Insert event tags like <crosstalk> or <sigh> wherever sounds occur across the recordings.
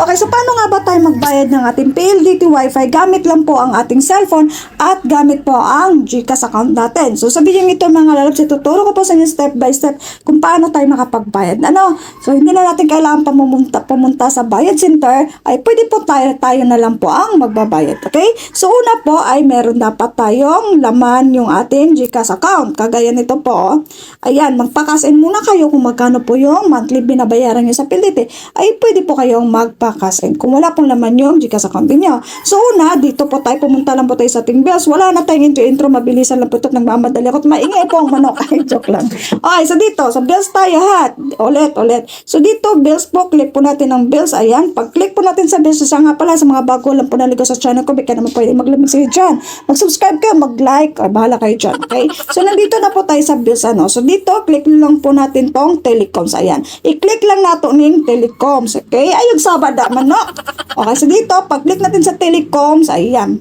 Okay, so paano nga ba tayo magbayad ng ating PLDT Wi-Fi? Gamit lang po ang ating cellphone at gamit po ang GCash account natin. So sabihin ito mga lalabs, ituturo ko po sa inyo step by step kung paano tayo makapagbayad. Ano? So hindi na natin kailangan pumunta, pumunta sa bayad center, ay pwede po tayo, tayo na lang po ang magbabayad. Okay? So una po ay meron dapat tayong laman yung ating GCash account. Kagaya nito po. Ayan, magpakasin muna kayo kung magkano po yung monthly binabayaran nyo sa PLDT. Ay pwede po kayong magpakasin kung wala pong laman yung GCash account niyo. So una, dito po tayo, pumunta lang po tayo sa ating bills. Wala na tayong intro-intro, mabilisan lang po ito, nagmamadali ako maingay po ang manok. <laughs> Ay, joke lang. Okay, so dito, sa bills tayo ha. Ulit, ulit. So dito, bills po, click po natin ang bills. Ayan, pag-click po natin sa bills, so nga pala sa mga bago lang po naligo sa channel ko, baka naman pwede maglamig sa'yo dyan. Mag-subscribe kayo, mag-like, or bahala kayo dyan. Okay? So nandito na po tayo sa bills, ano. So dito, click lang po natin tong telecoms. Ayan. I-click lang nato ning telecoms. Okay? Ayun, sabada man, no? Okay, so dito, pag-click natin sa telecoms, ayan.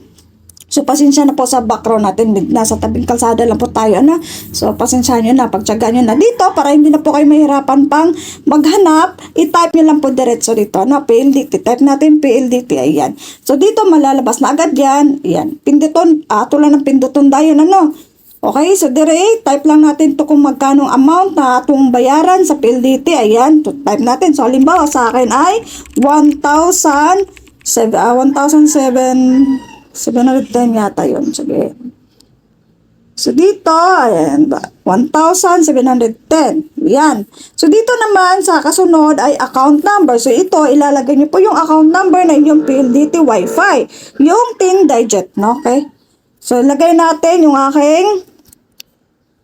So, pasensya na po sa background natin. Nasa tabing kalsada lang po tayo, ano? So, pasensya nyo na. Pagtsaga nyo na dito para hindi na po kayo mahirapan pang maghanap. I-type nyo lang po diretso dito, ano? PLDT. Type natin PLDT. Ayan. So, dito malalabas na agad yan. Ayan. Pinduton. Ah, tulad ng pinduton tayo, ano? Okay, so dire, type lang natin to kung magkano amount na atong bayaran sa PLDT. Ayan, to type natin. So, halimbawa sa akin ay 1,000, seb- ah, 1,007, 710 yata yun. Sige. So, dito, ayan ba, 1,710. Yan. So, dito naman sa kasunod ay account number. So, ito, ilalagay niyo po yung account number na inyong PLDT Wi-Fi. Yung 10 digit, no? Okay? So, lagay natin yung aking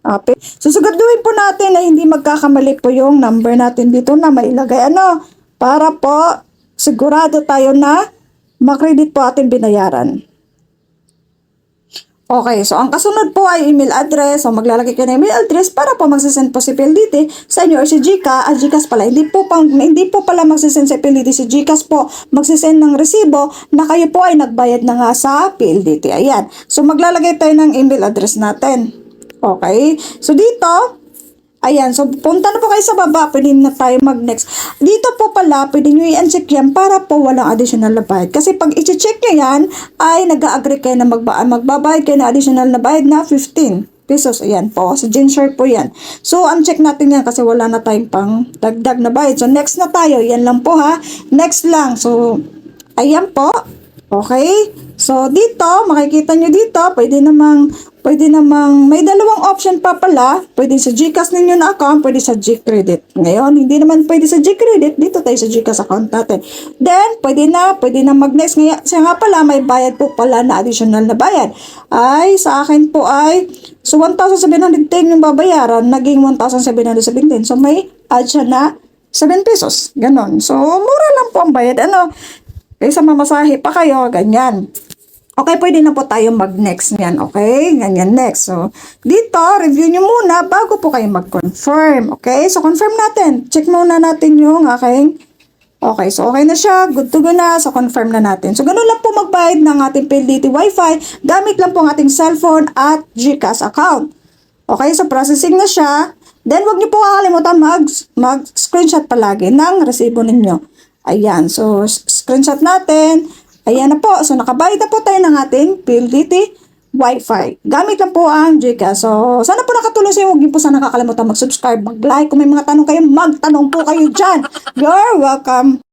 Okay. So, siguraduhin po natin na hindi magkakamali po yung number natin dito na mailagay. Ano? Para po, sigurado tayo na makredit po ating binayaran. Okay, so ang kasunod po ay email address. So maglalagay kayo ng email address para po magsisend po si PLDT sa inyo or si Gcash. Ah, Gcash pala. Hindi po, pang, hindi po pala magsisend si PLDT. Si Gcash po magsisend ng resibo na kayo po ay nagbayad na nga sa PLDT. Ayan. So maglalagay tayo ng email address natin. Okay? So dito, Ayan, so punta na po kayo sa baba, pwede na tayo mag-next. Dito po pala, pwede nyo i-uncheck yan para po walang additional na bayad. Kasi pag i-check nyo yan, ay nag-agree kayo na magba magbabayad kayo na additional na bayad na 15 pesos. Ayan po, sa Gensure po yan. So, uncheck natin yan kasi wala na tayong pang dagdag na bayad. So, next na tayo. Yan lang po ha. Next lang. So, ayan po. Okay? So, dito, makikita nyo dito, pwede namang, pwede namang, may dalawang option pa pala. Pwede sa GCash ninyo na account, pwede sa Gcredit. Ngayon, hindi naman pwede sa Gcredit, dito tayo sa GCash account natin. Then, pwede na, pwede na mag-next. Ngayon, siya nga pala, may bayad po pala na additional na bayad. Ay, sa akin po ay, so 1,710 yung babayaran, naging 1,717. So, may add siya na 7 pesos. Ganon. So, mura lang po ang bayad. Ano? Kaysa mamasahe pa kayo, ganyan. Okay, pwede na po tayo mag-next niyan, okay? Ganyan, next. So, dito, review nyo muna bago po kayo mag-confirm, okay? So, confirm natin. Check muna natin yung aking Okay, so okay na siya. Good to go na. So, confirm na natin. So, ganun lang po magbayad ng ating PLDT Wi-Fi. Gamit lang po ang ating cellphone at GCash account. Okay, so processing na siya. Then, wag niyo po kakalimutan mag, mag-screenshot palagi ng resibo ninyo. Ayan, so screenshot natin. Ayan na po. So, nakabayad na po tayo ng ating PLDT Wi-Fi. Gamit lang po ang Gcash. So, sana po nakatulong sa inyo. Huwag niyo po sana kakalimutan mag-subscribe, mag-like. Kung may mga tanong kayo, magtanong po kayo dyan. You're welcome.